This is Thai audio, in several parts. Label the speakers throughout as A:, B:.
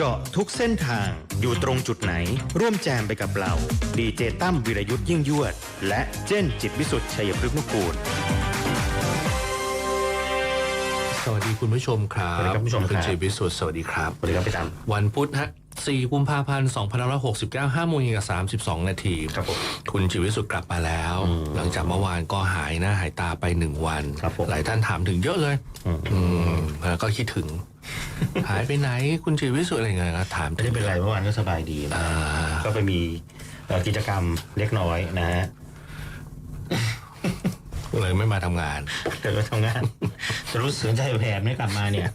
A: เจาะทุกเส้นทางอยู่ตรงจุดไหน ร่วมแจมไปกับเรา ดีเจตั้มวิรยุทธ์ยิ่งยวด และเจนจิตวิสุทธิ์ชัยพฤกษ์นุกูล
B: สวัสดีคุณผู้ชมครับ
A: สวัสดีครับคุณผู้ชมครับ
B: ณชีวิตสุดสวัสดีครับ
A: สวัสดีครับพี่ตั้ม
B: วันพุธฮะ 4 กุมภาพันธ์2569 5โมงเย็นกับ32 นาที
A: ครับผม
B: คุณชีวิตสุดกลับมาแล้วหลังจากเมื่อวานก็หายหน้าหายตาไปหนึ่งวัน
A: ครับผม
B: หลายท่านถามถึงเยอะเลย
A: อืม
B: อืมแล้วก็คิดถึง หายไปไหนคุณชีวิตสุดอะไรเงี้ยก็ถาม
A: ไม่
B: ถึ
A: ได้
B: ง
A: เป็นไรเมื่อวานก็สบายดีนะ
B: อ่า
A: ก็ไปมีเอ่อกิจกรรมเล็กน้อยนะฮะ
B: เลยไม่มาทำงาน
A: เดี๋ยวไปทำงานจะรู้สึกใจแผลไม่กลับมาเนี่ย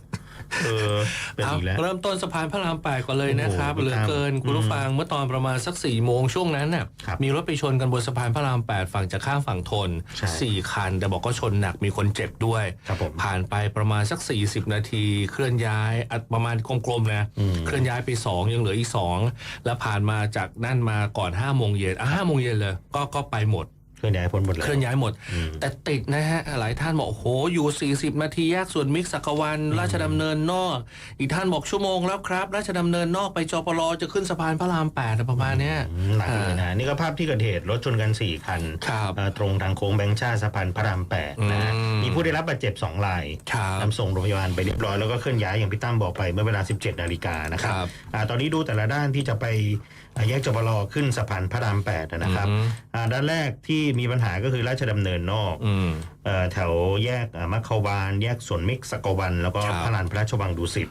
A: เออเป็น
B: เอา
A: อีกแล้ว
B: เริ่มต้นสะพานพระรามแปดก่อนเลยนะครับ
A: โอ้โห
B: เหลือเกิน
A: ครับ
B: คุณผู้ฟังเมื่อตอนประมาณสักสี่โมงช่วงนั้นน่ะ
A: ครับ
B: มีรถไปชนกันบนสะพานพระรามแปดฝั่งจากข้ามฝั่งทน
A: ใช่
B: สี่คัน แต่บอกก็ชนหนักมีคนเจ็บด้วย
A: ครับผม
B: ผ่านไปประมาณสัก 40 นาที เคลื่อนย้ายอะประมาณกลมๆนะ
A: อืม
B: เคลื่อนย้ายไป2ยังเหลืออีก2แล้วผ่านมาจากนั่นมาก่อน5โมงเย็นอะ5โมงเย็นเลยก็ก็ไปหมด
A: เค ลื่อนย้ายพ้นหมดเลย
B: เคลื่อนย้ายหมด
A: อืม
B: แต่ติดนะฮะ หลายท่านบอกโอ้โหอยู่ 40 นาทีแยกส่วนมิกซ์สักวัน ราชดำเนินนอก อีกท่านบอกชั่วโมงแล้วครับ ราชดำเนินนอกไปจปรจะขึ้นสะพานพระรามแปดประมาณเนี้ย
A: อืมหนักเลยนะนี่ก็ภาพที่เกิดเหตุรถชนกัน 4 คัน
B: ครับ
A: เอ่อตรงทางโค้งแบงค์ชาติสะพานพระรามแปดนะฮะ
B: อืม
A: มีผู้ได้รับบาดเจ็บ2ราย
B: ครับ
A: นำส่งโรงพยาบาลไปเรียบร้อยแล้วก็เคลื่อนย้ายอย่างพี่ตั้มบอกไปเมื่อเวลา 17 นาฬิกานะครับ
B: ครับ
A: อ่าตอนนี้ดูแต่ละด้านที่จะไปอ่า แยกจบลอขึ้นสะพานพระรามแปดนะครับ
B: อืม
A: อ่าด้านแรกที่มีปัญหาก็คือราชดำเนินนอก
B: อืม
A: เอ่อแถวแยกอ่ามัคควาน แยกสวนมิกสกวัน แล้วก็
B: ครับ
A: พระลานพระราชวังดุสิต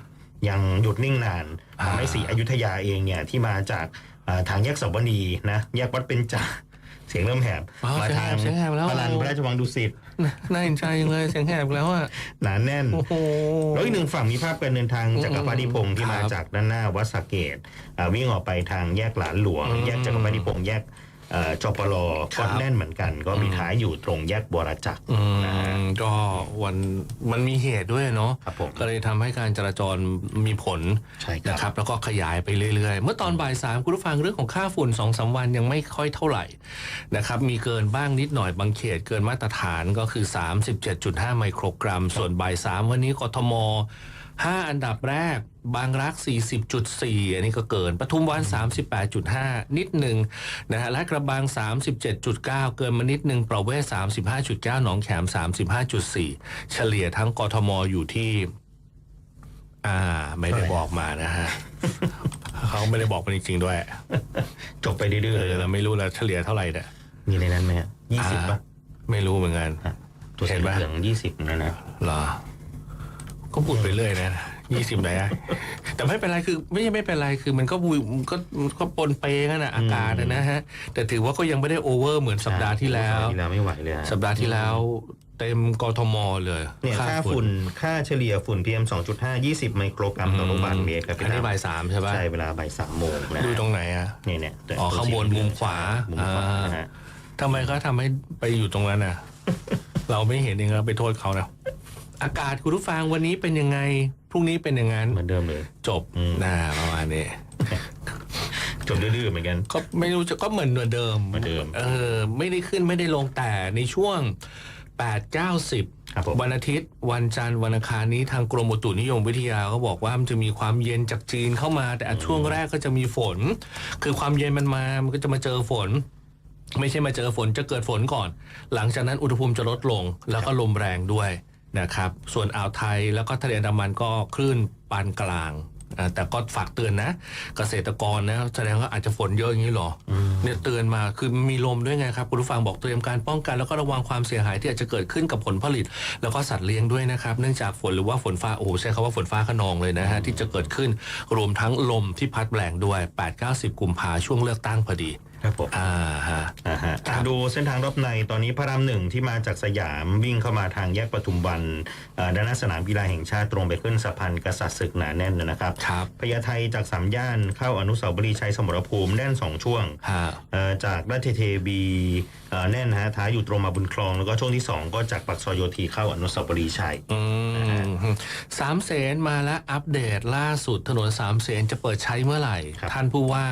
A: ยังหยุดนิ่งนาน
B: อ่า
A: ทำให้สีอยุธยาเองเนี่ยที่มาจากอ่าทางแยกสวนีนะแยกวัดเป็นจ่าเสียงเริ่มแหบ
B: อ๋อ
A: มาทาง
B: เสียงแหบแล้ว
A: พระลานพระราชวังดุสิต
B: น่าเห็นใจจังเลยเสียงแหบแล้วอะ
A: หนาแน่น
B: โอ้โห
A: แล้วอีกหนึ่งฝั่งมีภาพการเดินทางจากกัปปาดิพงศ์ที่มา
B: ครับ
A: จากด้านหน้าวัดสระเกตอ่าวิ่งออกไปทางแยกหลานหลวง
B: อืม
A: แยกจากกัปปาดิพงศ์แยกเอ่อ จปร
B: ครั
A: ก็
B: บ
A: แน่นเหมือนกัน ก็มีท้ายอยู่ตรงแยกบวรจักร
B: อื
A: นะฮะ
B: มก็วันมันมีเหตุด้วยเนาะ
A: ครับผม
B: ก็เลยทำให้การจราจรมีผล
A: ใช่ครับ
B: นะครับแล้วก็ขยายไปเรื่อยๆ เมื่อตอนบ่ายสามคุณผู้ฟังเรื่องของค่าฝุ่น2อสวันยังไม่ค่อยเท่าไหร่นะครับมีเกินบ้างนิดหน่อยบางเขตเกินมาตรฐานก็คือ 37.5 ไมโครกรัม ส่วนบ่ายสามวันนี้กทม 5 อันดับแรกบางรัก 40.4 อันนี้ก็เกิน ปทุมวัน 38.5 นิดหนึ่งนะฮะและกระบัง 37.9 เกินมานิดหนึ่งประเวศ 35.9 หนองแขม 35.4 เฉลี่ยทั้งกทมอยู่ที่ อ่า ไม่ได้บอกมานะฮะ เขาไม่ได้บอกมาจริงๆด้วย
A: จบไปเรื่
B: เอ
A: อย
B: อเราไม่รู้แล้วเฉลี่ยเท่าไหร่เนี่ย
A: ๆมีในนั้นไหมฮะยี่สิบป่ะ
B: ไม่รู้เหมือนกัน
A: ตัวสี
B: เห็นปะ
A: เหลืองยี่สิบนะนะ
B: เหรอ ก็พูดไปเรื่อยนะยี่สิบไหนอะแต่ไม่เป็นไรคือไม่ใช่ไม่เป็นไรคือมันก็วุมันก็มันก็ปนเปกันอะอากาศอะนะฮะ แต่ถือว่าก็ยังไม่ได้โอเวอร์เหมือนสัปดาห์ที่แล้ว
A: สัปดาห์ที่แล้วไม่ไหวเลยฮะ
B: สัปดาห์ที่แล้วเต็มกทมเลย
A: เนี่ยค่าฝุ่นค่าเฉลี่ยฝุ่น PM 2.5 20 ไมโครกรัมต่อลูกบาศก์เมตรครับ
B: อันนี้บ่ายสามใช่ปะ
A: ใช่เวลาบ่ายสามโมงนะ
B: ดูตรงไหนอะ
A: เนี่ยเนี่ยแต่
B: อ๋อข้างบนมุมขวา
A: มุมขวา
B: อ่าน
A: นะฮะ
B: ทำไมเขาทำให้ไปอยู่ตรงนั้นน่ะเราไม่เห็นเองเราไปโทษเขานะ อากาศคุณผู้ฟังวันนี้เป็นยังไง พรุ่งนี้เป็นอย่างนั้น
A: เหมือนเดิมเลย
B: จบ
A: อืม
B: น่าประมาณนี้
A: จบดื้อๆเหมือนกัน
B: ก็ไม่รู้จะก็เหมือนเดิม
A: เหมือนเดิม
B: เออไม่ได้ขึ้นไม่ได้ลงแต่ในช่วง 8 9 10
A: ครับผม
B: วันอาทิตย์ วันจันทร์วันอังคารนี้ทางกรมอุตุนิยมวิทยาเขาบอกว่ามันจะมีความเย็นจากจีนเข้ามา แต่อันช่วงแรกก็จะมีฝน คือความเย็นมันมามันก็จะมาเจอฝน ไม่ใช่มาเจอฝนจะเกิดฝนก่อน หลังจากนั้นอุณหภูมิจะลดลงแล้วก็ลมแรงด้วย นะครับ ส่วนอ่าวไทยแล้วก็ทะเลอันดามันก็คลื่นปานกลางอ่าแต่ก็ฝากเตือนนะ เกษตรกรนะแสดงว่าอาจจะฝนเยอะอย่างนี้เหรออเนี่ยเตือนมาคือมีลมด้วยไงครับคุณผู้ฟังบอกเตรียมการป้องกันแล้วก็ระวังความเสียหายที่อาจจะเกิดขึ้นกับผลผลิต แล้วก็สัตว์เลี้ยงด้วยนะครับ เนื่องจากฝนหรือว่าฝนฟ้าโอ้โหใช้คำว่าฝนฟ้าขนองเลยนะฮะที่จะเกิดขึ้นรวมทั้งลมที่พัดแรงด้วย 8-90 กุมภาช่วงเลือกตั้งพอดี
A: ครับผม
B: อ่าฮะ
A: อ่าฮะ
B: ครับ
A: ดูเส้นทางรอบในตอนนี้พระรามหนึ่งที่มาจากสยามวิ่งเข้ามาทางแยกปทุมวันเอ่อด้านหน้าสนามกีฬาแห่งชาติตรงไปขึ้นสะพานกษัตริย์ศึกหนาแน่นนะครับ
B: ครับ
A: พญาไทจากสามย่านเข้าอนุสาวรีย์ชัยสมรภูมิแน่นสองช่วง
B: ฮะ
A: เอ่อจากราชเทวีเอ่อแน่นฮะท้ายอยู่ตรงมาบุญคลอง แล้วก็ช่วงที่2ก็จากปักซอยโยธีเข้าอนุสาวรีย์ชัย
B: อืมสามเสนมาแล้วอัปเดตล่าสุดถนนสามเสนจะเปิดใช้เมื่อไหร่
A: ครับ
B: ท่านผู้ว่า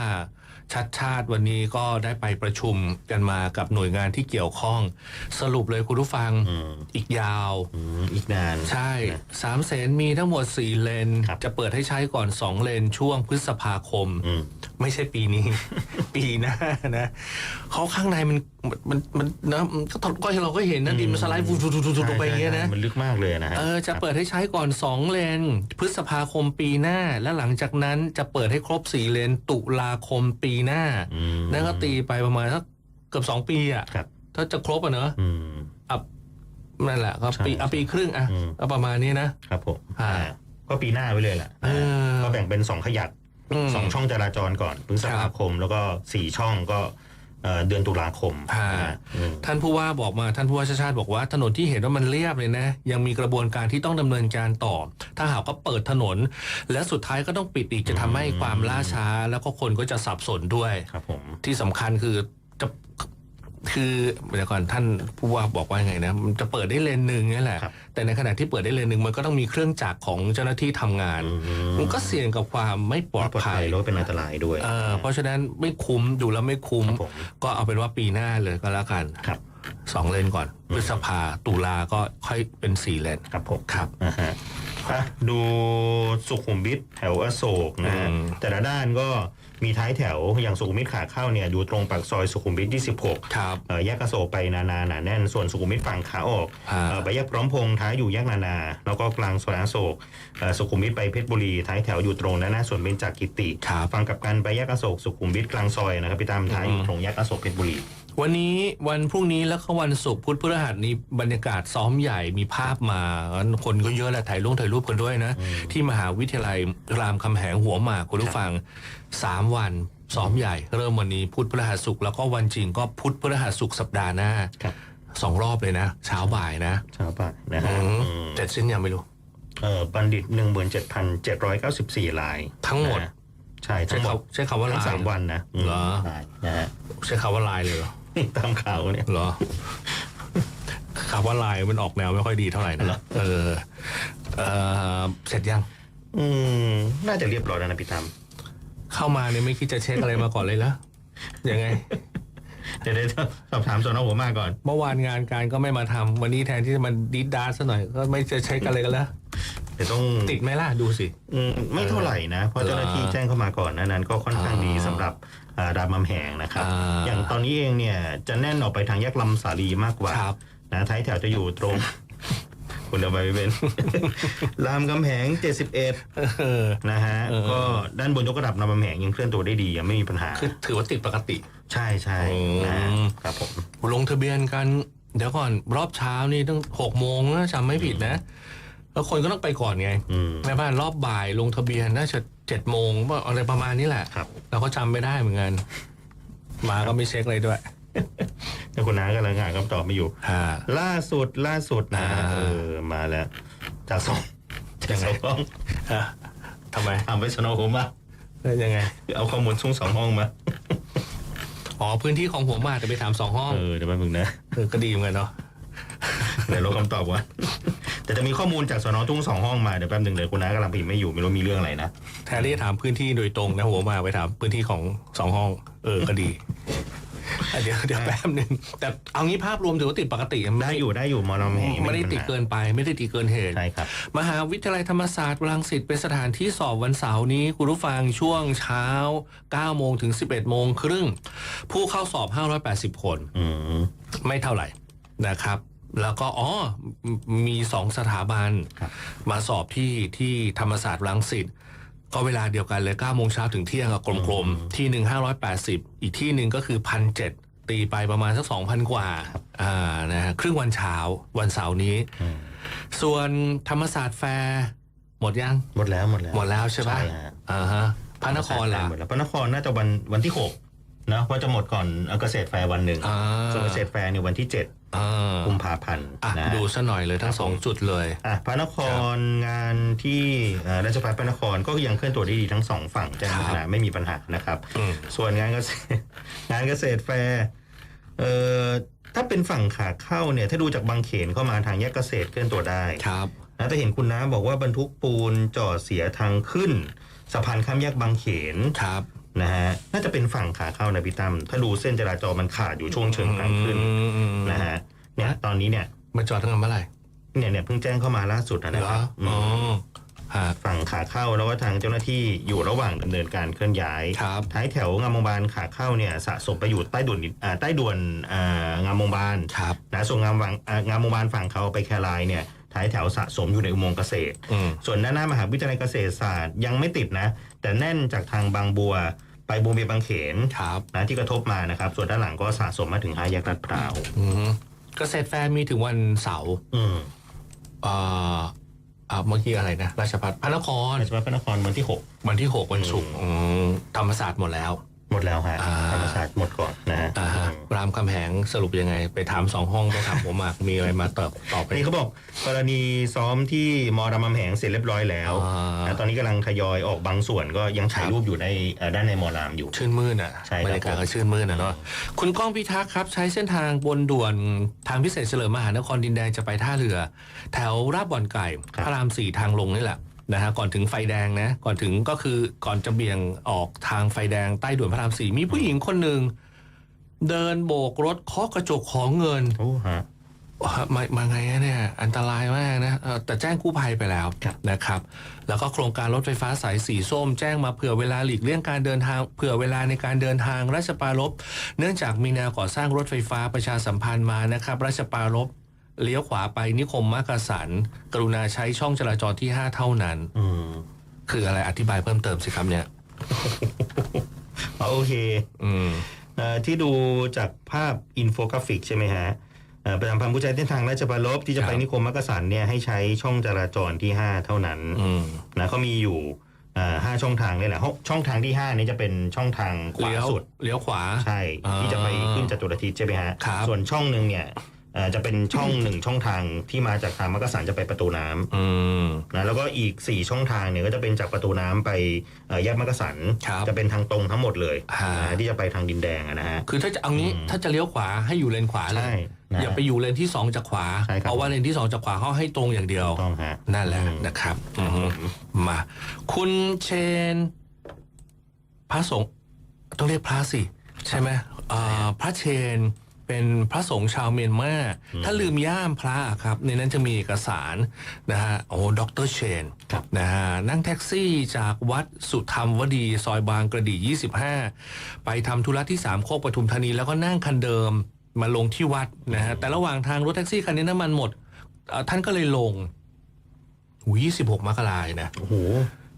B: ชัดชาติวันนี้ก็ได้ไปประชุมกันมากับหน่วยงานที่เกี่ยวข้อง สรุปเลยคุณผู้ฟัง
A: อืม
B: อีกยาว
A: อืมอีกนาน
B: ใช่สามเสนมีทั้งหมด4เลน
A: ครับ
B: จะเปิดให้ใช้ก่อน2เลนช่วงพฤษภาคม
A: อืม
B: ไม่ใช่ปีนี้ ปีหน้านะเขาข้างในมันมันมันนะมันก็ก็เราก็เห็นนะดินมันสไลด์ฟูๆๆๆลงไปอย่างเงี้ยนะ
A: ใช่มันลึกมากเลยนะฮะ
B: เออจะเปิดให้ใช้ก่อน2เลน พฤษภาคมปีหน้าและหลังจากนั้นจะเปิดให้ครบ4เลน ตุลาคมปีหน้า
A: อืม
B: นั่นก็ตีไปประมาณสักเกือบ2ปีอะ
A: ครับ
B: ถ้าจะครบอะเนอะ
A: อืม
B: อะนั่นแหละก็ปี
A: ใช่
B: อะปีครึ่งอะ
A: อืม
B: ก็ประมาณนี้นะ
A: ครับผม
B: อ่า
A: อ่าก็ปีหน้าไปเลยแหละ
B: เออ
A: ก็แบ่งเป็นสองขยัก
B: ม
A: สองช่องจราจรก่อนพฤษภาคม แล้วก็สี่ช่องก็ เอ่อเดือนตุลาคม
B: อ่า
A: นะฮะอืม
B: ท่านผู้ว่าบอกมาท่านผู้ว่าชาติชาติบอกว่าถนนที่เห็นว่ามันเรียบเลยนะ ยังมีกระบวนการที่ต้องดำเนินการต่อ ถ้าหากว่าเปิดถนน และสุดท้ายก็ต้องปิดอีกจะทำให้ความล่าช้า แล้วก็คนก็จะสับสนด้วย
A: ครับผม
B: ที่สำคัญคือจะ คือเดี๋ยวก่อนท่านผู้ว่าบอกว่าไงนะมันจะเปิดได้เลนหนึ่งนี่แหละ
A: ครับ
B: แต่ในขณะที่เปิดได้เลนหนึ่งมันก็ต้องมีเครื่องจักรของเจ้าหน้าที่ทำงาน
A: อื
B: มันก็เสี่ยงกับความไม่ปลอด
A: ปลอด
B: ภั
A: ภั
B: ย
A: ยแล้วเป็นอันตรายด้วย
B: เออเพราะฉะนั้นไม่คุ้มดูแล้วไม่คุ้ม
A: ครับผม
B: ก็เอาเป็นว่าปีหน้าเลยก็แล้วกัน
A: ครับ
B: สองเลนก่อนพฤษภาตุลาก็ค่อยเป็นสี่เลน
A: ครับผม
B: ครับ
A: นะฮะ อะดูสุขุมวิทแถวอโศกนะฮะ
B: อืม
A: แต่ละด้านก็มีท้ายแถวอย่างสุขุมวิทขาเข้าเนี่ยอยู่ตรงปากซอยสุขุมวิท26
B: ครับ
A: เอ่อแยกอโศกไปนานาหนาแน่นส่วนสุขุมวิทฝั่งขาออก
B: ฮะ
A: เอ่อไปแยกพร้อมพงษ์ท้ายอยู่แยกนานา แล้วก็กลางซอยอโศกเอ่อสุขุมวิทไปเพชรบุรีท้ายแถวอยู่ตรงนั้นนะส่วนเบญจากกิติ
B: ครับ
A: ฝั่งกลับกันไปแยกอโศกสุขุมวิทกลางซอยนะครับพี่ตามท้ายอยู่ตรงแยกอโศกเพชรบุรี
B: วันนี้วันพรุ่งนี้แล้วก็วันศุกร์พุธพฤหัสนี้บรรยากาศซ้อมใหญ่มีภาพมา คนก็เยอะแหละถ่ายรูปถ่ายรูปกันด้วยนะ ที่มหาวิทยาลัยรามคำแหงหัวหมากคุณผู้ฟังสามวันซ้อมใหญ่เริ่มวันนี้พุธพฤหัสศุกร์แล้วก็วันจริงก็พุธพฤหัสศุกร์สัปดาห์หน้า
A: ครับ
B: สองรอบเลยนะ เช้าบ่ายนะ
A: ชาวบ้านนะฮะ
B: อืม
A: อืม
B: เสร็จสิ้นยังไม่รู้
A: เอ่อบัณฑิต17,794ราย
B: ทั้งหมด
A: นะฮะใช่
B: ใช้
A: ทั้งหมด
B: คำใช้คำว่า
A: ทั้ง
B: ลาย
A: สามวันนะม
B: เหรอ
A: ใช่นะฮะ
B: ใช้คำว่าลายเลยเหรอ
A: ตามข่าวเนี่ย
B: เหรอคำว่าลายมันออกแนวไม่ค่อยดีเท่าไหร่
A: เหรอ
B: นะ เออเออเสร็จยัง
A: อืม น่าจะเรียบร้อยแล้วนะพี่ตาม
B: เข้ามาเนี่ยไม่คิดจะเช็คอะไรมาก่อนเลยเหรอยังไง
A: เดี๋ยวเดี๋ยวสอบถามสนหัวมากก่อน
B: เมื่อวานงานการก็ไม่มาทำวันนี้แทนที่จะมันดีดดาร์ซะหน่อย ก็ไม่จะเช็คอะไรกันแล้ว
A: เดี๋ยวต้อง
B: ติดไหมล่ะ ดูสิ
A: อืมไม่เท่าไหร่นะ เพราะเจ้าหน้าที่แจ้งเข้ามาก่อนหนานั้นก็ค่อนข้างดี
B: อ่า
A: สำหรับอ่า รามคำแหงนะครับ
B: อ่า
A: อย่างตอนนี้เองเนี่ยจะแน่นออกไปทางแยกลำสาลีมากกว่า
B: ครับ
A: นะท้ายแถวจะอยู่ตรง คุณเอาไปเป็น รามคำแหง 71
B: เออ
A: นะฮะ
B: เออ
A: ก็ด้านบนยกระดับรามคำแหงยังเคลื่อนตัวได้ดียังไม่มีปัญหา
B: คือถือว่าติดปกติ
A: ใช่ใช่
B: อืม
A: นะฮะครับผม
B: ลงทะเบียนกัน เดี๋ยวก่อนรอบเช้านี่ต้องหกโมงนะจำไม่ผิดนะ แล้วคนก็ต้องไปก่อนไง
A: อืม
B: แม่บ้านรอบบ่ายลงทะเบียนน่าจะ เจ็ดโมงว่าอะไรประมาณนี้แหละ
A: ครับ
B: เราก็จำไม่ได้เหมือนกันมาก็ไม่เช็คเลยด้วย
A: แต่คุณน้ากำลังหาคำตอบไม่อยู่
B: อ่า
A: ล่าสุดล่าสุดนะ
B: อ่า
A: เออมาแล้ว จากสองจากสองห้อง
B: อะทำไม
A: ทำไปสโนว์โฮมมา
B: แล้วยังไง
A: เอาข้อมูลช่วงสองห้องมา
B: อ๋อพื้นที่ของหัวหมากจะไปถามสองห้อง
A: เออเดี๋ยวแป๊บนึงนะ
B: เออก็ดีเหมือนกันเนาะ
A: เดี๋ยวเราคำตอบว่า แต่จะมีข้อมูลจากสนทุ่งสองห้องมาเดี๋ยวแป๊บนึงเดี๋ยวคุณน้ากำลังพิมพ์ไม่อยู่ไม่รู้มีเรื่องอะไรนะ
B: แทนที่จะถามพื้นที่โดยตรงนะหัวหมากไปถามพื้นที่ของสองห้อง เออก็ดีอะเดี๋ยวเดี๋ยวแป๊บหนึ่งแต่เอางี้ภาพรวมถือว่าติดปกติ
A: ได้อยู่ได้อยู่มอลำแห่ง
B: ไม่ได้ติดเกินไป ไม่ได้ติดเกินเหตุ
A: ใช่ครับ
B: มหาวิทยาลัยธรรมศาสตร์รังสิตเป็นสถานที่สอบวันเสาร์นี้ คุณผู้ฟังช่วงเช้า9โมงถึง 11โมงครึ่งผู้เข้าสอบ 580 คน
A: อืม
B: ไม่เท่าไหร่นะครับ แล้วก็อ๋อมมีสองสถาบัน
A: ครับ
B: มาสอบที่ที่ธรรมศาสตร์รังสิตก็เวลาเดียวกันเลย9โมงเช้าถึงเที่ยงอะกลมๆ ที่หนึ่ง580อีกที่หนึ่งก็คือพันเตีไปประมาณสัก2,000กว่าอ่านะฮะครึ่งวันเช้าวันเสาร์นี้
A: อืม
B: ส่วนธรรมศาสตร์แฟร์หมดยัง
A: หมดแล้วหมดแล้ว
B: หมดแล้วใช่ปะ
A: ใช่ฮะ
B: อ่าฮะพระนครล่ะ
A: หมดแล้วพระนครน่าจะวันวันที่หก นะเพราะจะหมดก่อนเกษตรแฟร์วันหนึ่ง
B: อ่า
A: ส่วนเกษตรแฟร์เนี่ยวันที่เจ็ด
B: อ่า
A: กุมภาพันธ์
B: อะ
A: นะ
B: ดูซะหน่อยเลยทั้งสองจุดเลย
A: อะพระนครงานที่เอ่อราชภัฏพระนครก็ยังเคลื่อนตัวได้ดีทั้งสองฝั่งแจ้ง
B: ครับ
A: ปัญหาไม่มีปัญหานะครับ
B: อืม
A: ส่วนงานเกษตร งานเกษตรแฟร์เอ่อถ้าเป็นฝั่งขาเข้าเนี่ย ถ้าดูจากบางเขนเข้ามาทางแยกเกษตรเคลื่อนตัวได้
B: ครับ
A: นะแต่เห็นคุณน้าบอกว่าบรรทุกปูนจอดเสียทางขึ้นสะพานข้ามแยกบางเขน
B: ครับ
A: นะฮะน่าจะเป็นฝั่งขาเข้านะพี่ตั้มถ้าดูเส้นจราจรมันขาดอยู่ช่วงเชิงทางขึ้น
B: อืม
A: นะฮะเนี่ยตอนนี้เนี่ย
B: มาจอดตั้งแต่เมื่อไหร่
A: เนี่ยเนี่ยเพิ่งแจ้งเข้ามาล่าสุดนะ
B: เหร
A: ค
B: อ
A: รับ
B: อ๋อ
A: ม
B: ฮะ
A: ฝั่งขาเข้าแล้วก็ทางเจ้าหน้าที่อยู่ระหว่างดำเนินการเคลื่อนย้าย
B: ครับ
A: ท้ายแถวงามวงศ์บาลขาเข้าเนี่ยสะสมไปอยู่ใต้ด่วนอ่าใต้ด่วนอ่างามวงศ์บาล
B: ครับ
A: นะส่วนงามวังอ่างามวงศ์บาลฝั่งเขาไปแครายเนี่ย ท้ายแถวสะสมอยู่ในอุโมงค์เกษตร
B: อืม
A: ส่วนด้านหน้ามหาวิทยาลัยเกษตรศาสตร์ยังไม่ติดนะ แต่แน่นจากทางบางบัวไปบูเบียบางเขน
B: ครับ
A: นะที่กระทบมานะครับ ส่วนด้านหลังก็สะสมมาถึงห้าแยกลาดพร้าว
B: อืมเกษตรแฟร์มีถึงวันเสาร์
A: อืม
B: เอ่ออ่าเมื่อกี้อะไรนะ ราชพัฒพระนคร
A: ราชบัณฑิตพระนครวันที่หก
B: วันที่ 6 วันศุกร์อืมธรรมศาสตร์หมดแล้ว
A: หมดแล้วฮะ
B: อ่า
A: ธรรมศาสตร์หมดก่อนนะฮะ
B: อ่าฮะ
A: อืม
B: รามคำแหงสรุปยังไง ไปถามสองห้องไปถามผมมากมีอะไรมาตอบตอบไป
A: อันนี้เขาบอกกรณีซ้อมที่มอรามคำแหงเสร็จเรียบร้อยแล้ว
B: อ่า
A: นะตอนนี้กำลังทยอยออกบางส่วนก็ยังถ่ายรูปอยู่ในเอ่อด้านในมอรามอยู่
B: ชื่นมื่นอะ
A: ใช่ครับ
B: บรรยากาศก็ชื่นมื่นอะเนาะคุณก้องพิทักษ์ครับ ใช้เส้นทางบนด่วนทางพิเศษเฉลิมมหานครดินแดงจะไปท่าเรือ แถวราบบ่อนไก่พระรามสี่ทางลงนี่แหละ นะฮะก่อนถึงไฟแดงนะก่อนถึงก็คือก่อนจะเบี่ยงออกทางไฟแดงใต้ด่วนพระรามสี่มีผู้หญิงคนหนึ่งเดินโบกรถเคาะกระจกของเงิน
A: โอ้ฮะ
B: มามาไงอะเนี่ย อันตรายมากนะเอ่อแต่แจ้งกู้ภัยไปแล้ว
A: ครับ
B: นะครับ แล้วก็โครงการรถไฟฟ้าสายสีส้มแจ้งมาเผื่อเวลาหลีกเลี่ยงการเดินทางเผื่อเวลาในการเดินทางราชปรารภเนื่องจากมีแนวก่อสร้างรถไฟฟ้าประชาสัมพันธ์มานะครับราชปรารภ เลี้ยวขวาไปนิคมมักกะสันกรุณาใช้ช่องจราจรที่5เท่านั้น
A: อืม
B: คืออะไรอธิบายเพิ่มเติมสิครับเนี่ย
A: อ๋อโอเค
B: อืม
A: เอ่อที่ดูจากภาพอินโฟกราฟิกใช่ไหมฮะเอ่อประจำพันธ์ผู้ใช้เส้นทางราชบัลลบที่จะไป
B: ครับ
A: นิคมมักกะสันเนี่ยให้ใช้ช่องจราจรที่ 5 เท่านั้น
B: อืม
A: นะเขามีอยู่เอ่อห้าช่องทางนี่แหละห้องช่องทางที่5นี้จะเป็นช่องทางขวา
B: เลี้ยว
A: สุด
B: เลี้ยวขวา
A: ใช่
B: อ่า
A: ที่จะไปขึ้นจตุรทิศใช่ไหมฮะ
B: ครับ
A: ส่วนช่องหนึ่งเนี่ยเอ่อจะเป็นช่องหนึ่งช่องทางที่มาจากทางมักกะสันจะไปประตูน้ำ
B: อืม
A: นะแล้วก็อีก 4 ช่องทางเนี่ยก็จะเป็นจากประตูน้ำไปเอ่อแยกมักกะสัน
B: ครับ
A: จะเป็นทางตรงทั้งหมดเลย
B: ฮะ
A: นะที่จะไปทางดินแดงอะนะฮะ
B: คือถ้าจะเอางี้
A: อืม
B: ถ้าจะเลี้ยวขวาให้อยู่เลนขวาเล
A: ใช่
B: ย
A: นะ
B: อย่าไปอยู่เลนที่สองจากขวา
A: ใช่ครับ
B: เพราะว่าเลนที่สองจากขวาเขาให้ตรงอย่างเดียว
A: ถูกต้องฮะ
B: นั่นแหละ
A: อืม
B: นะครับอือฮึมา คุณเชน พระสงฆ์ต้องเรียกพระสิ ใช่ไหมอ่าพระเชน เป็นพระสงฆ์ชาวเมียนมาถ้าลืมย่ามพระครับ ในนั้นจะมีเอกสารนะฮะโอ้ด็อกเตอร์เชน
A: ครับ
B: นะฮะนั่งแท็กซี่จากวัดสุธรรมวดีซอยบางกระดี 25 ไปทำธุระที่สามโคกปทุมธานี แล้วก็นั่งคันเดิมมาลงที่วัดนะฮะแต่ระหว่างทางรถแท็กซี่คันนี้น้ำมันหมดเอ่อท่านก็เลยลงหู26มกราคมนะ
A: โอ้โห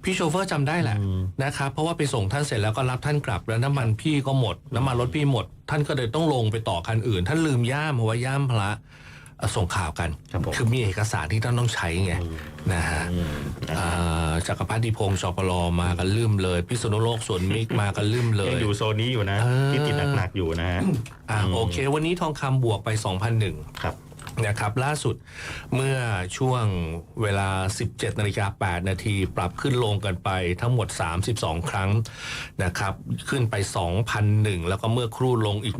B: พี่โชเฟอร์จำได้แหละ
A: อืม
B: นะครับเพราะว่าไปส่งท่านเสร็จแล้วก็รับท่านกลับแล้วน้ำมันพี่ก็หมด น้ำมันรถพี่หมด ท่านก็เลยต้องลงไปต่อคันอื่น ท่านลืมย่ามเพราะว่าย่ามพระเอ่อส่งข่าวกัน
A: ครับผม
B: คือมีเอกสารที่ท่านต้องใช้ไงนะฮะ
A: อืมนะ
B: เอ่อจักรพัฒดิพงศ์ชปลมากันลืมเลย พิษณุโลกสวนมิกมากันลืมเล
A: ยัง
B: ย
A: อยู่โซนนี้อยู่นะ
B: เออ
A: ที่ติดหนักๆอยู่นะฮะ
B: อ่าโอเค วันนี้ทองคำบวกไป 2,001
A: ครับ
B: นะครับล่าสุดเมื่อช่วงเวลา 17นาฬิกา8นาทีปรับขึ้นลงกันไปทั้งหมด 32 ครั้งนะครับขึ้นไป 2,001 แล้วก็เมื่อครู่ลงอีก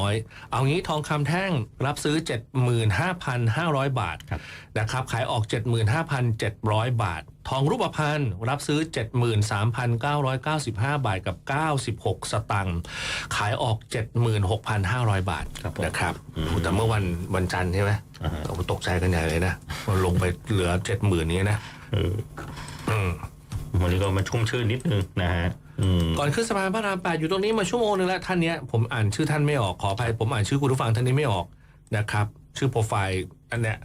B: 100 เอางี้ทองคำแท่งรับซื้อ 75,500 บาท
A: ครับ
B: นะครับขายออก 75,700 บาท ทองรูปพรรณรับซื้อ 73,995 บาทกับ 96 สตังค์ขายออก 76,500 บาท
A: ครับผม
B: นะครับ
A: อืม
B: โอ้แต่เมื่อวันวันจันทร์ใช่ไหม
A: อ่าฮะ
B: โอ้ตกใจกันใหญ่เลยนะมันลงไปเหลือ 70,000นี้นะ
A: เออ
B: อืม
A: วันนี้ก็มาชุ่มชื่นนิดนึงนะฮะอืม
B: ก่อนขึ้นสะพานพระรามแปดอยู่ตรงนี้มาชั่วโมงนึงแล้วท่านเนี้ยผมอ่านชื่อท่านไม่ออกขออภัยผมอ่านชื่อคุณผู้ฟังท่านนี้ไม่ออกนะครับ ชื่อโปรไฟล์อันเนี้ย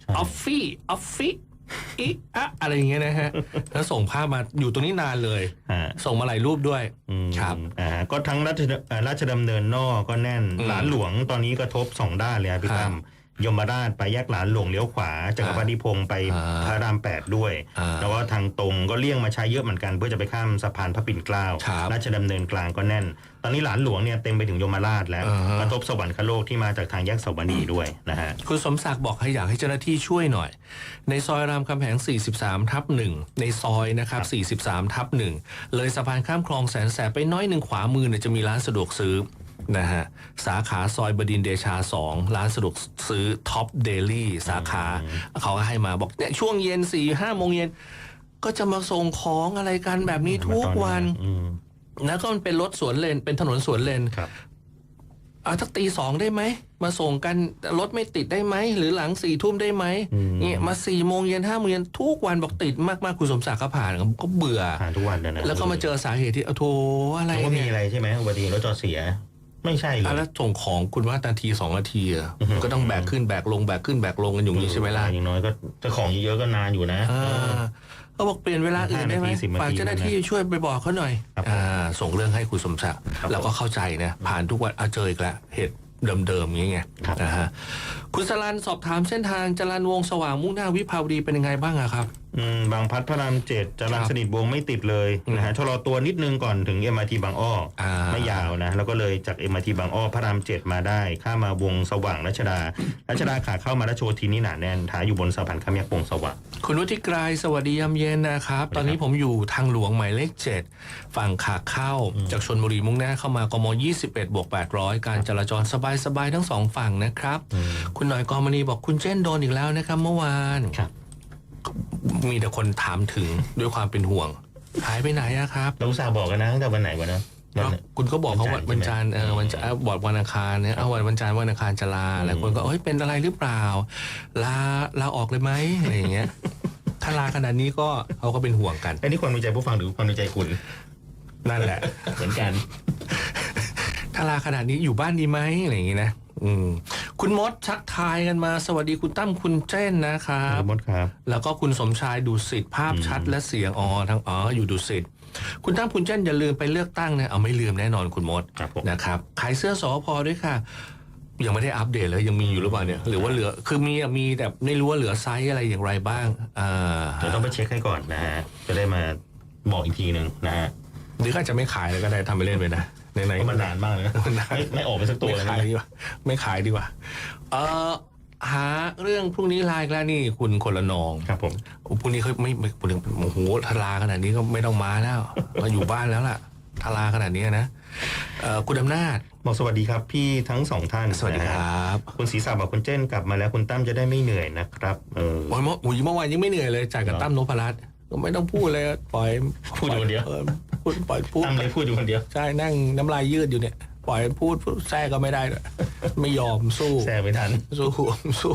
A: ใช่
B: ออฟฟี่ออฟฟี่ อีอะอะไรอย่างเงี้ยนะฮะ แล้วส่งภาพมาอยู่ตรงนี้นานเลย
A: ฮะ
B: ส่งมาหลายรูปด้วย
A: อืม
B: ครับ
A: อ่าก็ทั้งราชดเอ่อราชดำเนินนอกก็แน่น
B: อืม
A: หลานหลวงตอนนี้กระทบสองด้านเลยครับพี่
B: ครับ
A: ตั้ม ยมราชไปแยกหลานหลวงเลี้ยวขวาจักรพรรดิพงศ์ไป
B: อ่า
A: พระรามแปดด้วย
B: อ่า
A: แล้วก็ทางตรงก็เลี่ยงมาใช้เยอะเหมือนกัน เพื่อจะไปข้ามสะพานพระปิ่นเกล้า
B: ครับ
A: ราชดำเนินกลางก็แน่น ตอนนี้หลานหลวงเนี่ยเต็มไปถึงยมราชแล้ว
B: อ่าฮะ
A: กระทบสวรรคโลกที่มาจากทางแยกสวนีด้วยนะฮะ
B: คุณสมศักดิ์บอกให้อยากให้เจ้าหน้าที่ช่วยหน่อย ในซอยรามคำแหง 43 ทับหนึ่งในซอยนะครับ43ทับหนึ่งเลยสะพานข้ามคลองแสนแสบไปน้อยหนึ่งขวามือเนี่ยจะมีร้านสะดวกซื้อ นะฮะสาขาซอยบดินทร์เดชา 2 ร้านสะดวกซื้อท็อปเดลี่สาขา เขาก็ให้มาบอกเนี่ยช่วงเย็น4ี่ห้าโมงเย็น ก็จะมาส่งของอะไรกันแบบนี้ทุกวัน
A: อืม
B: แล้วก็มันเป็นรถสวนเลนเป็นถนนสวนเลน
A: ครับ
B: เอาสักตีสองได้ไหม มาส่งกันรถไม่ติดได้ไหม หรือหลังสี่ทุ่มได้ไหม
A: อืม
B: เนี่ยมาสี่โมงเย็นห้าโมงเย็นทุกวันบอกติดมากๆคุณสมศักดิ์ก็ผ่านก็เบื่อ
A: ผ่านทุกวันเลยนะ
B: แล้วก็มาเจอสาเหตุที่เอาโทอะไร
A: แล้วก็มี
B: เนี่ย
A: อะไรใช่ไหมอุบัติเหตุรถจอดเสีย ไม่ใช่เล
B: อะ
A: ย
B: แล้วส่งของคุณว่านาทีสองนาทีอะ
A: อือฮึ
B: มันก็ต้องแบกขึ้นแบกลงแบกขึ้นแบกลงกันอยู่อย่างนี้ใช่ไหมล่ะ
A: อย่างน้อยก็ถ้าของเยอะๆก็นานอยู่นะ
B: อ่าเขาบอกเปลี่ยนเวลาอื่นได้ไหม
A: ห้านาทีสิบนาที
B: ฝากเจ้าหน้าที่ช่วยไปบอกเขาหน่อย
A: ครับผม
B: อ่าส่งเรื่องให้คุณสมศักดิ์
A: ครับ
B: แล้วก็เข้าใจนะผ่านทุกวันเอาเจออีกแล้วเหตุเดิมๆอย่างเงี้ย
A: ครับ
B: นะฮะคุณสลันสอบถามเส้นทางจรันวงศ์สว่างมุ่งหน้าวิภาวดีเป็นยังไงบ้างอะครับ
A: อืมบางพลัดพระรามเจ็ดจรัญ
B: ครับ
A: สนิทวงศ์ไม่ติดเลยนะฮะชะลอตัวนิดนึงก่อนถึง MRT บางอ้ออา ไม่ยาวนะ แล้วก็เลยจาก MRT บางอ้อพระรามเจ็ดมาได้ ข้ามมาวงสว่างรัชดา รัชดาขาเข้ามารัชโชทีนี่หนาแน่นท้ายอยู่บนสะพานข้ามแยกวงสว่าง
B: คุณวุฒิไกรสวัสดียามเย็นนะครับ ตอนนี้ผมอยู่ทางหลวงหมายเลข 7 ฝั่งขาเข้าจากชนบุรีมุ่งหน้าเข้ามากม 21บวก800 การจราจรสบายๆทั้งสองฝั่งนะครับ คุณหน่อยกอมณีบอกคุณเจนโดนอีกแล้วนะครับเมื่อวาน
A: ครับ
B: มีแต่คนถามถึงด้วยความเป็นห่วง หายไปไหนอะครับ
A: เราอุตส่าห์บอกกันนะตั้งแต่วันไหนวะนะวัน
B: เอ้าคุณก็บอกเขาว่า
A: วั
B: วันน
A: จั
B: จั
A: น
B: น
A: ท
B: ท
A: ร์
B: ร์เออวันจันทร์เอ้าบอกวันอังคารเนี่ยเอาวันวันจันทร์วันอังคารจะลาหลายคนก็เอ้ยเป็นอะไรหรือเปล่า ลาลาออกเลยไหมอะไรอย่างเงี้ยถ้าลาขนาดนี้ก็เขาก็เป็นห่วงกัน
A: ไอ้นี่ความในใจผู้ฟังหรือความในใจคุณ
B: นั่นแหละ
A: เหมือนกัน
B: ถ้าลาขนาดนี้อยู่บ้านดีไหมอะไรอย่างงี้นะ อืม คุณมดชักทายกันมา สวัสดีคุณตั้มคุณเจ้นนะครับ
A: มดครับ
B: แล้วก็คุณสมชายดูสิทธิ์ภาพชัดและเสียงอ๋อทั้งอ๋ออยู่ดูสิทธิ์คุณตั้มคุณเจ้นอย่าลืมไปเลือกตั้งนะเอาไม่ลืมแน่นอนคุณมด
A: ครับผม
B: นะครับขายเสื้อสอพอด้วยค่ะ ยังไม่ได้อัปเดตเลยยังมีอยู่หรือเปล่าเนี่ยหรือว่าเหลือคือมีอะมีแต่ไม่รู้ว่าเหลือไซส์อะไรอย่างไรบ้างอ่า
A: เดี๋ยวต้องไปเช็คให้ก่อนนะฮะ จะได้มาบอกอีกทีหนึ่งนะฮะ
B: หรืออาจจะไม่ขายเลยก็ได้ทำไปเล่นไปนะ ไหน
A: เพราะ
B: ๆ
A: มันนานมากเลยนะ
B: มันนาน
A: ไม่ไม่ออกไปสักตัว
B: ไม่
A: เลย
B: ขา
A: นะ
B: ยดีกว่าไม่ขายดีกว่า เออหาเรื่องพรุ่งนี้ไลน์อีกแล้วนี่คุณคนละนอง
A: ครับผม
B: พรุ่งนี้เขาไม่ไม่พรุ่งนี้โอ้โหทลาขนาดนี้ก็ไม่ต้องมาแล้ว มาอยู่บ้านแล้วล่ะทลาขนาดนี้นะเออคุณอำนาจ
A: บอกสวัสดีครับพี่ทั้งสองท่าน
B: สวัสดีค
A: นะฮะ
B: รับ
A: คุณศรีษะบอกคุณเจนกลับมาแล้วคุณตั้มจะได้ไม่เหนื่อยนะครับ เออ
B: โอ้ยเมื่อโอ้ยเมื่อวานยังไม่เหนื่อยเลยจ่ายกับ
A: เหรอ
B: ตั้มนพรัตน์ ก็ไม่ต้องพูดเลยปล่อย
A: พูดอยู่คนเดียว
B: ออพูดปล่อยพูด
A: ตั้มเลยพูดอยู่คนเดียว
B: ใช่นั่งน้ำลายยืดอยู่เนี่ย ปล่อยพูดพูดแทรกก็ไม่ได้ด้วยไม่ยอมสู้
A: แซ่ไม่ทัน
B: สู้สู้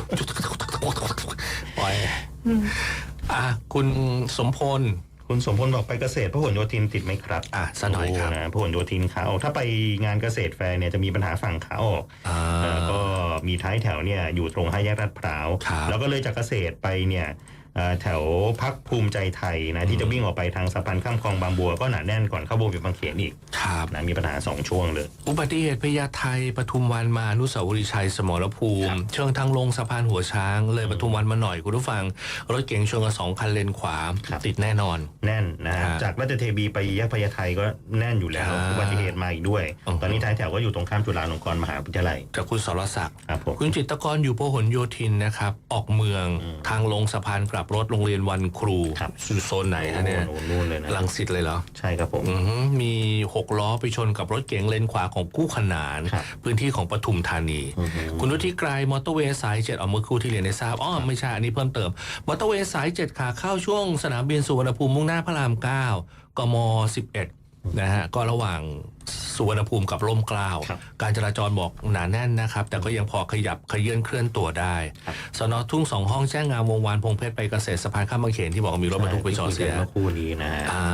B: ปล่อยอะคุณสมพล
A: คุณสมพลบอกไปเกษตรพหลโยธินติดไหมครับ
B: อะสักหน่อยครับ
A: โนะพหลโยธินขาออกถ้าไปงานเกษตรแฟร์เนี่ยจะมีปัญหาฝั่งขาออก
B: อ่า
A: เอ่อก็มีท้ายแถวเนี่ยอยู่ตรงห้าแยกลาดพร้าว
B: ครับ
A: แล้วก็เลยจากเกษตรไปเนี่ยเอ่อ แถวพักภูมิใจไทยนะที่จะวิ่งออกไปทางสะพานข้ามคลองบางบัวก็หนาแน่นก่อนเข้าโบว์บางเขนอีก
B: ครับ
A: นะมีปัญหาสองช่วงเลย
B: อุบัติเหตุพญาไทปทุมวันมาอนุสาวรีย์ชัยสมรภูมิ เชิงทางลงสะพานหัวช้าง เลยปทุมวันมาหน่อยคุณผู้ฟัง รถเก๋งชนกันสองคันเลนขวา
A: ครับ
B: ติดแน่นอน
A: แน่นนะฮะ
B: ฮะ
A: จากราชเทวีไปแยกพญาไทก็แน่นอยู่แล้ว
B: อ่า
A: อุบัติเหตุมาอีกด้วย
B: อือฮึ
A: ตอนนี้ท้ายแถวก็อยู่ตรงข้ามจุฬาลงกรณ์มหาวิทยาลัย
B: จากคุณสรศักดิ์
A: ครับผม
B: คุณจิตรกรอยู่พหลโยธินนะครับออกเมือง
A: อืม
B: ทางลงสะพานกลับรถโรงเรียนวันครู
A: ครับ
B: อยู่โซนไหนฮะเนี่ย
A: โอ้โหนู่นเลยนะ
B: ลังสิตเลยเหรอ
A: ใช่ครับผม
B: อือหือมีหกล้อไปชนกับรถเก๋งเลนขวาของกู้ขนาน
A: ครับ
B: พื้นที่ของปทุมธานี
A: อือหือ
B: คุณวุฒิไกรมอเตอร์เวย์สายเจ็ดเอาเมื่อครู่ที่เรียนได้ทราบอ๋อไม่ใช่อันนี้เพิ่มเติม มอเตอร์เวย์สายเจ็ดขาเข้าช่วงสนามบินสุวรรณภูมิมุ่งหน้าพระรามเก้ากมสิบเอ็ดนะฮะก็ระหว่าง สุวรรณภูมิกับร่มเกล้า
A: ครับ
B: การจราจรบอกหนาแน่นนะครับ แต่ก็ยังพอขยับขยื่นเคลื่อนตัวได้
A: ครับ
B: สนทุ่งสองห้องแจ้งงามวงวานพงเพชรไปเกษตรสะพานข้ามบางเขนที่บอกว่ามีรถบรรทุกไปจอดเสีย
A: ที่คุกันเมื่อครู่นี้นะฮะ
B: อ่า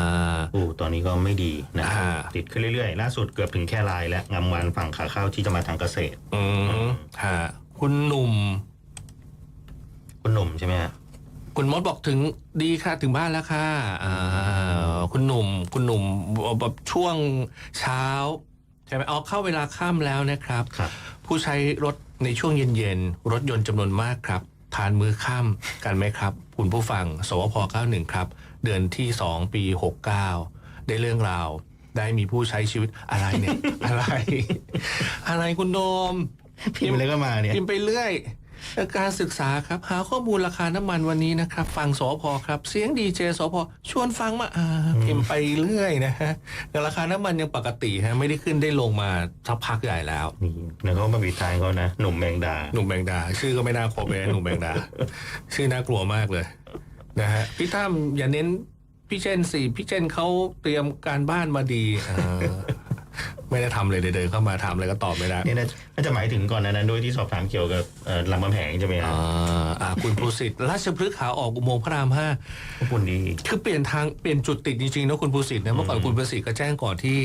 A: โอ้ตอนนี้ก็ไม่ดีนะ
B: อ่า
A: ติดขึ้นเรื่อยๆ ล่าสุดเกือบถึงแค่ลายและงามวานฝั่งขาเข้าที่จะมาทางเกษตร
B: อืมฮะคุณหนุ่ม
A: คุณหนุ่มใช่ไหมฮะ
B: คุณมดบอกถึงดีค่ะถึงบ้านแล้วค่ะอ่าคุณหนุ่ม คุณหนุ่มแบบช่วงเช้าใช่ไหมเอาเข้าเวลาค่ำแล้วนะครับ
A: ครับ
B: ผู้ใช้รถในช่วงเย็นๆ รถยนต์จำนวนมากครับ ทานมื้อค่ำกันไหมครับ คุณผู้ฟัง สวพ 91 ครับ เดือนที่ 2 ปี 69 ได้เรื่องราว ได้มีผู้ใช้ชีวิตอะไรเนี่ย อะไร อะไรคุณโดม
A: พิมพ์อะไรก็มาเนี่ย
B: พิมพ์ไปเรื่อย การศึกษาครับ หาข้อมูลราคาน้ำมันวันนี้นะครับ ฟังสอพอครับ เสียงดีเจสอพอชวนฟังมาอ่าพิมพ์ไปเรื่อยนะฮะแต่ราคาน้ำมันยังปกติฮะไม่ได้ขึ้นได้ลงมาสักพักใหญ่แล้ว
A: นี่แล้วเขามาบีบทางเขานะ หนุ่มแมงดา
B: หนุ่มแบงดา ชื่อก็ไม่น่าครบเลยหนุ่มแบงดา ชื่อน่ากลัวมากเลยนะฮะพี่ตั้มอย่าเน้นพี่เจนสิพี่เจนเขาเตรียมการบ้านมาดีเออ ไม่ได้ทำเลยเดินๆเข้ามาถามอะไรก็ตอบไม่ได้
A: นี่น่าน่าจะหมายถึงก่อนหนานั้นด้วยที่สอบถามเกี่ยวกับเอ่อลำบำแหงใช่ไหมครั
B: อ่
A: บา
B: อ่าคุณภูสิทธิ์ราชพฤกษ์ขาออกอุโมงค์พระรามห้า
A: ขอบคุณดี
B: คือเปลี่ยนทางเปลี่ยนจุดติดจริงๆนะคุณภูสิทธิ์นะเมื่อก่อนคุณภูสิทธิ์ก็แจ้งก่อนที่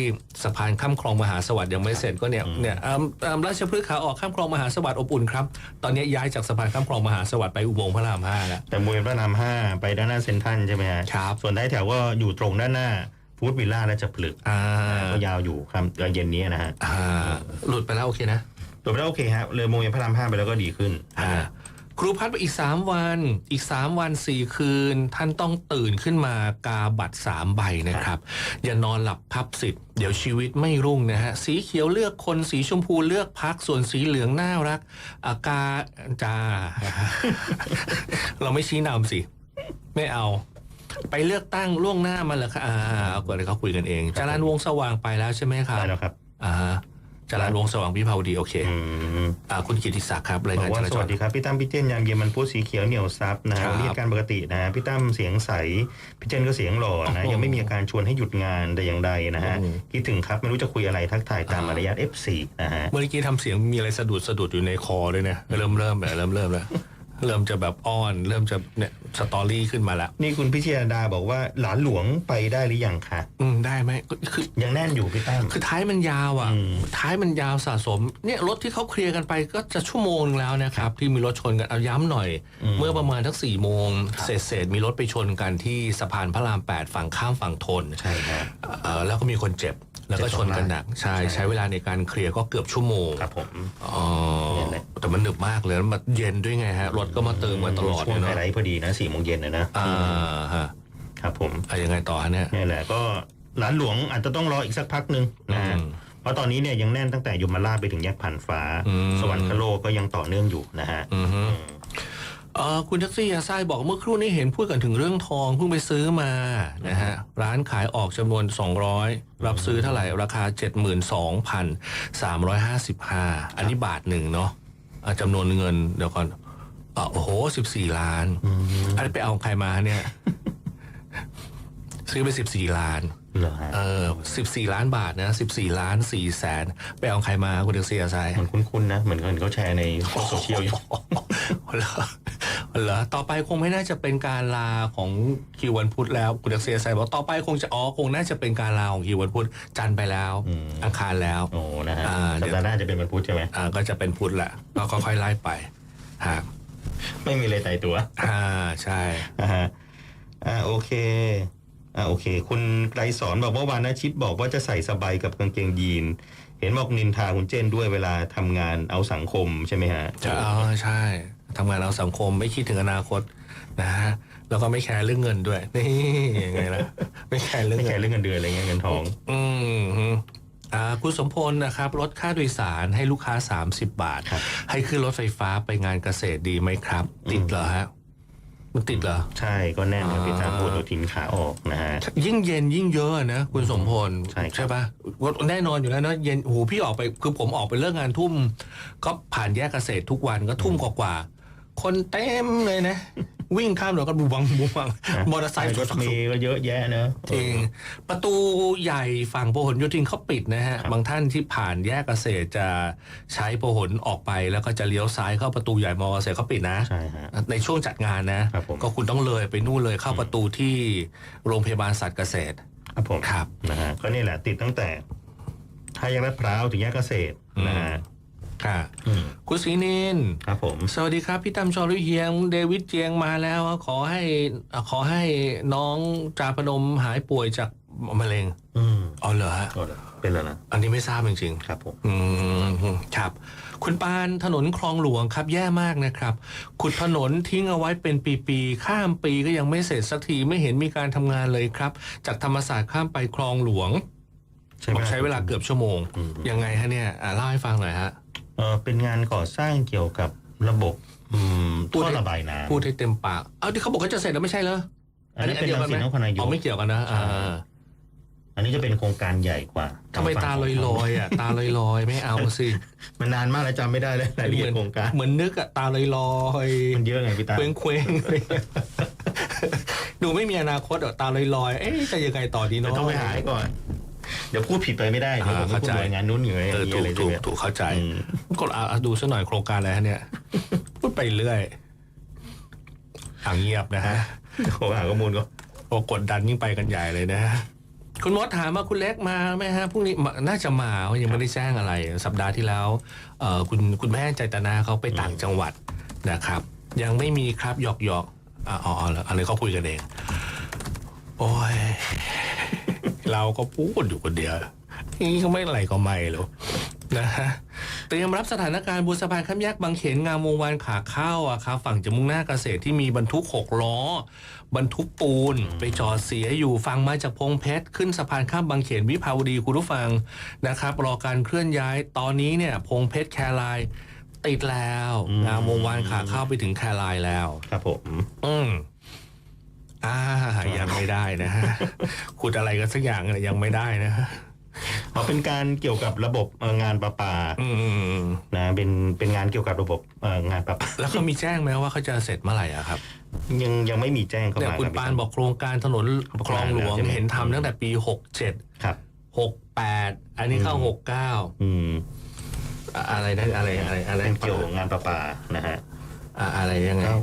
B: สะพานข้ามคลองมหาสวัสดิ์ยังไม่เสร็จก็เนี่ยเนี่ยอ่าอ่าราชพฤกษ์ขาออกข้ามคลองมหาสวัสดิ์อบอุ่นครับตอนนี้ย้ายจากสะพานข้ามคลองมหาสวัสดิ์ไปอุโมงค์พระรามห้าแล้ว
A: แต่บริเวณพระรามห้าไปด้านหน้าเซ็นทรัลใช่ไหมฮะ
B: ครับ
A: ส่วนท้ายแถวก็อยู่ตรงด้านหน้า ฟู้ดวิลล่าและจะผลึก
B: อ่า
A: ก็ยาวอยู่ครับเอ่อเย็นนี้นะฮะ
B: อ่าหลุดไปแล้วโอเคนะ
A: ตัวไปแล้วโอเคฮะเลยโมงเย็นพระรามห้าไปแล้วก็ดีขึ้น
B: อ่าครูพัดไปอีก 3 วัน อีก 3 วัน 4 คืน ท่านต้องตื่นขึ้นมากาบัตร3ใบนะครับ อย่านอนหลับพับสิทธิ์เดี๋ยวชีวิตไม่รุ่งนะฮะ สีเขียวเลือกคนสีชมพูเลือกพักส่วนสีเหลืองน่ารัก อากาจ้า เราไม่ชี้นำสิ ไม่เอา ไปเลือกตั้งล่วงหน้ามาเหรอคะอ่าเอาก่อนเลยเขาคุยกันเองจารานวงศ์สว่างไปแล้วใช่ไหมครับ
A: ได้แล้วครับ
B: อ่าจารานวงศ์สว่างพิพาวดีโอเค
A: อืม
B: อ่าคุณกิติศักดิ์ครับราย
A: บ
B: งา
A: อนกว่า
B: จรา
A: ส
B: จ
A: วั
B: ร
A: สดีครับ พี่ตั้มพี่เจนยามเย็นมันพูดสีเขียวเหนียวซับนะฮะ
B: ครับ
A: วันนี้อาการปกตินะฮะพี่ตั้มเสียงใส พี่เจนก็เสียงหล่อนะ
B: โอ้โห
A: ยังไม่มีอาการชวนให้หยุดงานแต่อย่างใดนะฮะ
B: โอ้โห
A: คิดถึงครับ ไม่รู้จะคุยอะไรทักทายตาม
B: อ่าม
A: มารยาท F4 นะฮะ
B: เมื่อกี้ทำเสียงมีอะไรสะดุดสะดุดอยู่ในคอด้วยเนี่ยเริ่มเริ่มแบบเริ่มเริ่มแล้ว เริ่มจะแบบอ้อน เริ่มจะเนี่ยสตอรี่ขึ้นมาละ
A: นี่คุณพิชยาดาบอกว่าหลานหลวงไปได้หรือยังคะ
B: อืมได้ไหมก็คือ
A: ยังแน่นอยู่พี่ตั้ม
B: คือท้ายมันยาวอะ
A: อืม
B: ท้ายมันยาวสะสม เนี่ยรถที่เขาเคลียร์กันไปก็จะชั่วโมงนึงแล้วนะครับ ที่มีรถชนกันเอาย้ำหน่อย
A: อืม
B: เมื่อประมาณทั้งสี่โมงเศษเศษๆมีรถไปชนกันที่สะพานพระรามแปดฝั่งข้ามฝั่งทน
A: ใช่ครับ
B: เอ่อแล้วก็มีคนเจ็บแล้วก็ชนกันหนักใช่
A: ใช่
B: ใช้เวลาในการเคลียร์ก็เกือบชั่วโมง
A: ครับผม
B: อ๋อ
A: เนี่ยแหละ
B: แต่มันหนึบมากเลยแล้วมันเย็นด้วยไงฮะรถก็มาเติมมาตลอด
A: ช่วง
B: เนี่ย
A: ไฮ
B: เนาะ
A: ไลท์พอดีนะสี่โมงเย็นนะนะ
B: อ่าฮะ
A: ครับผม
B: อะยังไงต่อฮะเนี่ย
A: นี่แหละก็หลานหลวงอาจจะต้องรออีกสักพักหนึ่งนะฮะ
B: อืม
A: เพราะตอนนี้เนี่ยยังแน่นตั้งแต่ยมราชไปถึงแยกผ่านฟ้า
B: อืม
A: สวรรคโลกก็ยังต่อเนื่องอยู่นะฮะ
B: อือฮึเอ่อคุณแท็กซี่ยาไส้บอกเมื่อครู่นี้เห็นพูดกันถึงเรื่องทองเพิ่งไปซื้อมานะฮะร้านขายออกจำนวน 200 รับซื้อเท่าไหร่ ราคา 72,355 อันนี้บาทหนึ่งเนาะอะจำนวนเงินเดี๋ยวก่อนอะ โอ้โห14ล้านอันนี้ไปเอาใครมาเนี่ย ซื้อไป14ล้าน
A: เหรอฮะ
B: เออ14ล้านบาทนะ14ล้าน4แสนไปเอาใครมาคุณแท็กซี่ยาไส้
A: เหมือนคุ้นๆนะ เหมือนเห็นเขาแชร์ในโซเชียลอยู่
B: เหรอเหรอต่อไปคงไม่น่าจะเป็นการลาของคิววันพุธแล้วคุณเซียไซบอกต่อไปคงจะอ๋อคงน่าจะเป็นการลาของคิววันพุธจันทร์ไปแล้ว
A: อืม
B: อังคารแล้ว
A: โอ้นะฮะ
B: อ่าเดี๋
A: สั
B: ยว
A: ปดาห์หน้าจะเป็นวันพุธใช่ไหม
B: อ่าก็จะเป็นพุธแหละก็ค่อยๆไล่ไปฮะ
A: ไม่มีเลยตายตัว
B: อ่าใช่
A: อ่าฮะอ่าโอเค อ่าโอเค คุณไกรสอนบอกว่าวานอาชิตบอกว่าจะใส่สบายกับกางเกงยีน เห็นบอกนินทาคุณเจนด้วยเวลาทำงานเอาสังคมใช่ไหมฮะ
B: จะอ๋อใช่ทำงานเอาสังคมไม่คิดถึงอนาคตนะฮะแล้วก็ไม่แคร์เรื่องเงินด้วยนี่ยังไงล่ะไม่แคร์เรื่อง
A: ไม่
B: เงิ
A: แคร์
B: น
A: เรื่องเงินเดือนอะไรเงี้ยเงินทอง
B: อืมฮึอ่า คุณสมพลนะครับลดค่าโดยสารให้ลูกค้า 30 บาท
A: ครับ
B: ให้ขึ้นรถไฟฟ้าไปงานเกษตรดีไหมครับ ติดเหรอฮะมันติดเหรอ
A: ใช่ก็แน่นครับ
B: อ่า
A: พี่ตามพูดโยทินขาออกนะฮะ
B: ยิ่งเย็นยิ่งเยอะนะคุณสมพล
A: ใช่ครับ
B: ปะแน่นอนอยู่แล้วเนอะเย็นโอ้โหพี่ออกไปคือผมออกไปเลิกงานทุ่ม ก็ผ่านแยกเกษตรทุกวันก็ทุ่มกว่าๆคนเต็มเลยนะ วิ่งข้ามถนนกันบูบังบูบังมอเตอร์ไซค์
A: รถเมย์ก็เยอะแยะเนอะ
B: จริงประตูใหญ่ฝั่งพหลโยธินเขาปิดนะฮะ
A: ครับ
B: บางท่านที่ผ่านแยกเกษตรจะใช้พหลออกไปแล้วก็จะเลี้ยวซ้ายเข้าประตูใหญ่มอเกษตรเขาปิดนะ
A: ใช่ฮะ
B: ในช่วงจัดงานนะ
A: ครับผม
B: ก็คุณต้องเลยไปนู่นเลยเข้าประตูที่โรงพยาบาลสัตว์เกษตร
A: ครับผม
B: ครับ
A: นะฮะก็นี่แหละติดตั้งแต่ท่าแยกลาดพร้าวถึงแยกเกษตรนะฮะ
B: ค่ะ
A: อืม
B: คุณศรีนิน
A: ครับผม
B: สวัสดีครับ พี่ตั้มชอลุยเฮียง เดวิดเจียงมาแล้ว ขอให้ขอให้น้องจาพนมหายป่วยจากมะเร็ง
A: อืม
B: อ๋อเหรอฮะ
A: ก็เป็นแล้วนะ
B: อันนี้ไม่ทราบจริงๆ
A: ครับผม
B: อืมครับ คุณปานถนนคลองหลวงครับแย่มากนะครับ ขุดถนนทิ้งเอาไว้เป็นปีๆข้ามปีก็ยังไม่เสร็จสักทีไม่เห็นมีการทำงานเลยครับ จากธรรมศาสตร์ข้ามไปคลองหลวง
A: ใช่ไหม
B: บอกใช้เวลาเกือบชั่วโมง
A: อืม
B: ยังไงฮะเนี่ยอ่าเล่าให้ฟังหน่อยฮะ
A: เออเป็นงานก่อสร้างเกี่ยวกับระบบอืม
B: พูด
A: ท่อ
B: ให้
A: ระบายน้ำ
B: พูดให้เต็มปาก เอาที่เขาบอกว่าจะเสร็จแล้วไม่ใช่เหรอ
A: อันนี้เป็น
B: ดียว
A: รังสิตนครนาย
B: อ๋
A: ก
B: อไม่เกี่ยวกันนะอ่า
A: อันนี้จะเป็นโครงการใหญ่กว่า
B: ทำไมตาลอยลอยๆอะ ตาลอยลอยๆไม่เอาสิ
A: มันนานมากแล้วจำไม่ได้เลยรายละเอียดโครงการ
B: เหมือนนึกอะตาลอยลอย
A: มันเยอะไงพี่ตา
B: เคว้งเคว้งดูไม่มีอนาคตอะตาลอยๆเอ๊ะจะยังไงต่อดี
A: เดี๋ยว
B: เนาะ
A: ต้องไปหาให้ก่อน เดี๋ยวพูดผิดไปไม่ได้เดี๋ยวผม
B: อ่า
A: ไม่
B: เข้า
A: พูด
B: ใจ
A: หน่วยงานนู้นหน่วย
B: เออ
A: นี้
B: ถู
A: อะไร
B: กถูก
A: เนี่ย
B: ถูกเข้าใจ
A: อืม
B: กดอะดูซะหน่อยโครงการอะไรฮะเนี่ยพูดไปเรื่อยอ่างเงียบนะฮะ
A: ขอหาข้อมูลก่อน
B: โอ้กดดันยิ่งไปกันใหญ่เลยนะฮะคุณมดถามว่าคุณเล็กมาไหมฮะพรุ่งนี้มาน่าจะมาเขายังไม่ได้แจ้งอะไร สัปดาห์ที่แล้วเอ่อคุณคุณแม่ใจตนาเขาไปต่างจังหวัดนะครับ ยังไม่มีครับหยอกหยอกๆอะอ๋ออ๋อแล้วอะไรเขาคุยกันเอง โอ้ย เราก็พูดอยู่คนเดียวนี่ก็ไม่อะไรก็ไม่หรอกนะฮะเตรียมรับสถานการณ์บนสะพานข้ามแยกบางเขนงามวงวานขาเข้าอะครับฝั่งจะมุ่งหน้าเกษตรที่มีบรรทุกหกล้อ บรรทุกปูน ไปจอดเสียอยู่ฟังมาจากพงเพชรขึ้นสะพานข้ามบางเขนวิภาวดีคุณผู้ฟังนะครับ รอการเคลื่อนย้ายตอนนี้เนี่ย พงเพชรแครายติดแล้วงามวงวานขาเข้าไปถึงแครายแล้ว
A: ครับผม
B: อืม อ่ายังไม่ได้นะฮะขุดอะไรกันสักอย่างเนี่ยยังไม่ได้นะฮะ
A: อ๋อเป็นการเกี่ยวกับระบบเอ่องานประปา
B: อืม
A: นะเป็นเป็นงานเกี่ยวกับระบบเอ่องานประปา
B: แล้วเขามีแจ้งไหมว่าเขาจะเสร็จเมื่อไหร่อะครับ
A: ยังยังไม่มีแจ้งเข้า
B: เนี่ย
A: มา
B: คุณ
A: รับ
B: ปานบอกโครงการถนนคลองหลวง
A: ใช่ไหม
B: เห็นทำตั้งแต่ปีหกเจ็ด
A: ครับ
B: หกแปดอันนี้เข้า
A: อืม
B: หกเก้า
A: อืม
B: อะไรนะอะไรอะไรอะไร
A: เป็นเกี่ยวกับงานประปานะฮะ
B: อะอะไรยังไง
A: เอ้า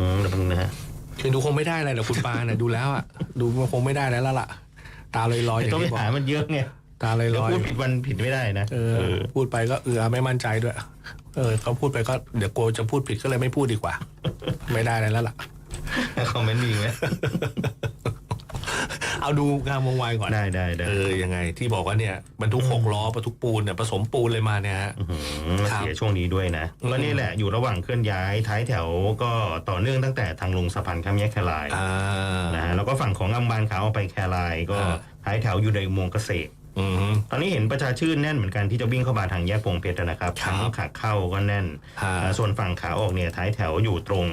A: อืมเดี๋ยวแป๊บนึงนะฮะ
B: คือดูคงไม่ได้อะไรหรอกคุณปานนะดูแล้วอะดูมันคงไม่ได้แล้วล่ะ ตาลอยๆอย่าง
A: ต้องไป
B: ที่บอก
A: หามันเยอะไง
B: ตาล
A: เดี๋ยว
B: อย
A: พูด
B: ๆ
A: ผิดวันผิดไม่ได้นะ
B: เออ พูดไปก็เออไม่มั่นใจด้วย เออเขาพูดไปก็เดี๋ยวโกจะพูดผิดก็เลยไม่พูดดีกว่า ไม่ได้อะไรแล้วล่ะ
A: คอมเมนต์มีไหม
B: เอาดูงามวงวายก่อน
A: ได้ได้ได้
B: เออยังไง ที่บอกว่าเนี่ยบรรทุกหกล้อบรรทุกปูนเนี่ยผสมปูนเลยมาเนี่ยฮะ
A: อื้อหือมา
B: ครับ
A: เสียช่วงนี้ด้วยนะ
B: อืม
A: ก็นี่แหละอยู่ระหว่างเคลื่อนย้ายท้ายแถวก็ต่อเนื่องตั้งแต่ทางลงสะพานข้ามแยกแคราย
B: อ่า
A: นะฮะแล้วก็ฝั่งของอัมบานขาออกไปแครายก็
B: อ่า
A: ท้ายแถวอยู่ในอุโมงค์เกษตร
B: อืม
A: ตอนนี้เห็นประชาชื่นแน่นเหมือนกันที่จะวิ่งเข้ามาทางแยกพงเพชรนะครับ
B: ครับ
A: ทั้งขาเข้าก็แน่น
B: ฮะ
A: อ่าส่วนฝั่งขาออกเนี่ยท้ายแถวอยู่ตรง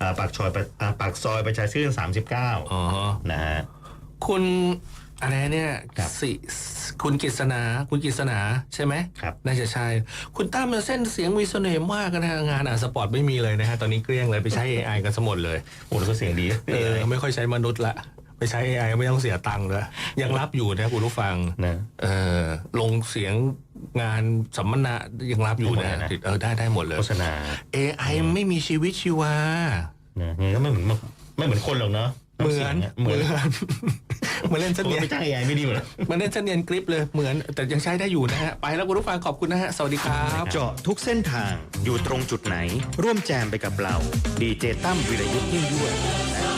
A: อ่าปากซอยประอ่าปากซอยประชาชื่น 39
B: อ๋อ
A: นะฮะ
B: คุณอะไรเนี่ย
A: ครับ
B: สิคุณกฤษณาคุณกฤษณาใช่ไหม
A: ครับ
B: น่าจะใช่ คุณตั้มเส้นเสียงมีเสน่ห์มากนะฮะงานอ่านสปอร์ตไม่มีเลยนะฮะ ตอนนี้เกลี้ยงเลยไปใช้ AI กันสมดเลย
A: โอ้แล้วก็เสียงดี
B: เออไม่ค่อยใช้มนุษย์ละไปใช้ AI ไม่ต้องเสียตังค์เลยยังรับอยู่นะคุณผู้ฟัง
A: นะ
B: เออลงเสียงงานสัมมนายังรับอยู่
A: ได้หมด
B: นะ
A: เลยนะ
B: ติดเออได้ได้หมดเลย
A: โฆษณา
B: AI ไม่มีชีวิตชีวา
A: นะไงก็ไม่เหมือนไม่เหมือนคนหรอกเนาะ
B: เหมือนำ
A: สียงะเหมือน
B: เหมือนเล่นเส
A: ผม
B: นียน
A: ไปจ้าง AI ไม่ดีเหมือน
B: มันเล่นเสนียนกริปเลยเหมือนแต่ยังใช้ได้อยู่นะฮะ ไปแล้วคุณผู้ฟังขอบคุณนะฮะ สวัสดีครับ
A: เจาะทุกเส้นทางอยู่ตรงจุดไหน ร่วมแจมไปกับเราดีเจตั้มวิรยุทธ์ยิ่งยวดนะ